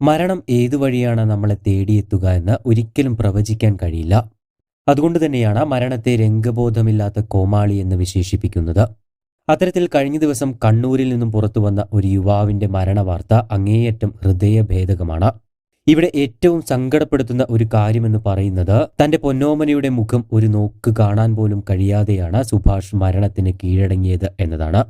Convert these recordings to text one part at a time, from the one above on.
മരണം ഏതു വഴിയാണ് നമ്മളെ തേടിയെത്തുക എന്ന് ഒരിക്കലും പ്രവചിക്കാൻ കഴിയില്ല. അതുകൊണ്ട് തന്നെയാണ് മരണത്തെ രംഗബോധമില്ലാത്ത കോമാളി എന്ന് വിശേഷിപ്പിക്കുന്നത്. അത്തരത്തിൽ കഴിഞ്ഞ ദിവസം കണ്ണൂരിൽ നിന്നും പുറത്തു വന്ന ഒരു യുവാവിന്റെ മരണവാർത്ത അങ്ങേയറ്റം ഹൃദയഭേദകമാണ്. ഇവിടെ ഏറ്റവും സങ്കടപ്പെടുത്തുന്ന ഒരു കാര്യമെന്ന് പറയുന്നത് തന്റെ പൊന്നോമനയുടെ മുഖം ഒരു നോക്ക് കാണാൻ പോലും കഴിയാതെയാണ് സുഭാഷ് മരണത്തിന് കീഴടങ്ങിയത് എന്നതാണ്.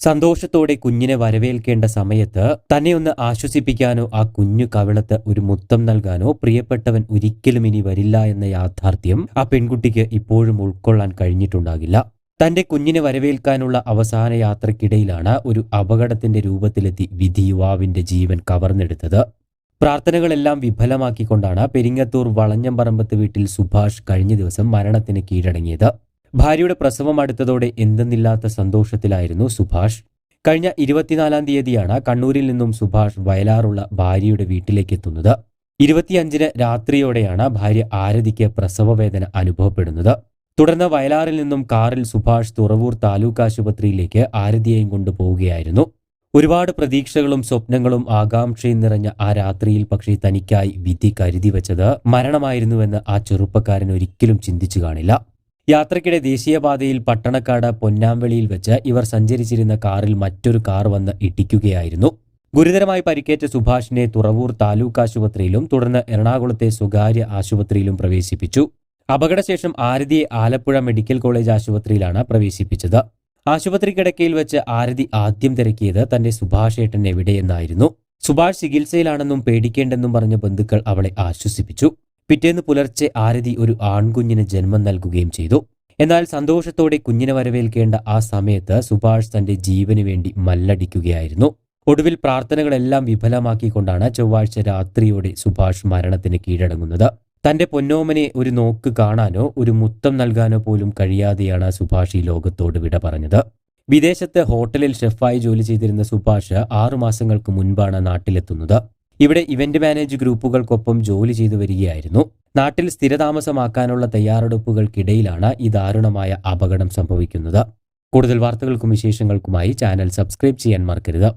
സന്തോഷത്തോടെ കുഞ്ഞിനെ വരവേൽക്കേണ്ട സമയത്ത് തന്നെ ഒന്ന് ആശ്വസിപ്പിക്കാനോ ആ കുഞ്ഞു കവിളത്ത് ഒരു മുത്തം നൽകാനോ പ്രിയപ്പെട്ടവൻ ഒരിക്കലും ഇനി വരില്ല എന്ന യാഥാർത്ഥ്യം ആ പെൺകുട്ടിക്ക് ഇപ്പോഴും ഉൾക്കൊള്ളാൻ കഴിഞ്ഞിട്ടുണ്ടാകില്ല. തന്റെ കുഞ്ഞിനെ വരവേൽക്കാനുള്ള അവസാന യാത്രക്കിടയിലാണ് ഒരു അപകടത്തിന്റെ രൂപത്തിലെത്തി വിധി യുവാവിന്റെ ജീവൻ കവർന്നെടുത്തത്. പ്രാർത്ഥനകളെല്ലാം വിഫലമാക്കിക്കൊണ്ടാണ് പെരിങ്ങത്തൂർ വളഞ്ഞമ്പറമ്പത്ത് വീട്ടിൽ സുഭാഷ് കഴിഞ്ഞ ദിവസം മരണത്തിന് കീഴടങ്ങിയത്. ഭാര്യയുടെ പ്രസവം അടുത്തതോടെ എന്തെന്നില്ലാത്ത സന്തോഷത്തിലായിരുന്നു സുഭാഷ്. കഴിഞ്ഞ ഇരുപത്തിനാലാം തീയതിയാണ് കണ്ണൂരിൽ നിന്നും സുഭാഷ് വയലാറുള്ള ഭാര്യയുടെ വീട്ടിലേക്ക് എത്തുന്നത്. ഇരുപത്തിയഞ്ചിന് രാത്രിയോടെയാണ് ഭാര്യ ആരതിക്ക് പ്രസവവേദന അനുഭവപ്പെടുന്നത്. തുടർന്ന് വയലാറിൽ നിന്നും കാറിൽ സുഭാഷ് തുറവൂർ താലൂക്ക് ആശുപത്രിയിലേക്ക് ആരതിയെയും കൊണ്ടുപോവുകയായിരുന്നു ഒരുപാട് പ്രതീക്ഷകളും സ്വപ്നങ്ങളും ആകാംക്ഷയും നിറഞ്ഞ ആ രാത്രിയിൽ പക്ഷേ തനിക്കായി വിധി കരുതി വച്ചത് മരണമായിരുന്നുവെന്ന് ആ ചെറുപ്പക്കാരൻ ഒരിക്കലും ചിന്തിച്ചു കാണില്ല. യാത്രക്കിടെ ദേശീയപാതയിൽ പട്ടണക്കാട് പൊന്നാമ്പളിയിൽ വെച്ച് ഇവർ സഞ്ചരിച്ചിരുന്ന കാറിൽ മറ്റൊരു കാർ വന്ന് ഇടിക്കുകയായിരുന്നു. ഗുരുതരമായി പരിക്കേറ്റ സുഭാഷിനെ തുറവൂർ താലൂക്ക് ആശുപത്രിയിലും തുടർന്ന് എറണാകുളത്തെ സ്വകാര്യ ആശുപത്രിയിലും പ്രവേശിപ്പിച്ചു. അപകടശേഷം ആരതിയെ ആലപ്പുഴ മെഡിക്കൽ കോളേജ് ആശുപത്രിയിലാണ് പ്രവേശിപ്പിച്ചത്. ആശുപത്രി കിടക്കയിൽ വെച്ച് ആരതി ആദ്യം തിരക്കിയത് തന്റെ സുഭാഷ് ഏട്ടൻ എവിടെയെന്നായിരുന്നു. സുഭാഷ് ചികിത്സയിലാണെന്നും പേടിക്കേണ്ടെന്നും പറഞ്ഞ ബന്ധുക്കൾ അവളെ ആശ്വസിപ്പിച്ചു. പിറ്റേന്ന് പുലർച്ചെ ആരതി ഒരു ആൺകുഞ്ഞിന് ജന്മം നൽകുകയും ചെയ്തു. എന്നാൽ സന്തോഷത്തോടെ കുഞ്ഞിനെ വരവേൽക്കേണ്ട ആ സമയത്ത് സുഭാഷ് തന്റെ ജീവന് വേണ്ടി മല്ലടിക്കുകയായിരുന്നു. ഒടുവിൽ പ്രാർത്ഥനകളെല്ലാം വിഫലമാക്കിക്കൊണ്ടാണ് ചൊവ്വാഴ്ച രാത്രിയോടെ സുഭാഷ് മരണത്തിന് കീഴടങ്ങുന്നത്. തന്റെ പൊന്നോമനെ ഒരു നോക്ക് കാണാനോ ഒരു മുത്തം നൽകാനോ പോലും കഴിയാതെയാണ് സുഭാഷ് ഈ ലോകത്തോട് വിട പറഞ്ഞത്. വിദേശത്ത് ഹോട്ടലിൽ ഷെഫായി ജോലി ചെയ്തിരുന്ന സുഭാഷ് ആറുമാസങ്ങൾക്ക് മുൻപാണ് നാട്ടിലെത്തുന്നത്. ഇവിടെ ഇവന്റ് മാനേജ് ഗ്രൂപ്പുകൾക്കൊപ്പം ജോലി ചെയ്തു വരികയായിരുന്നു. നാട്ടിൽ സ്ഥിരതാമസമാക്കാനുള്ള തയ്യാറെടുപ്പുകൾക്കിടയിലാണ് ഈ ദാരുണമായ അപകടം സംഭവിക്കുന്നത്. കൂടുതൽ വാർത്തകൾക്കും വിശേഷങ്ങൾക്കുമായി ചാനൽ സബ്സ്ക്രൈബ് ചെയ്യാൻ മറക്കരുത്.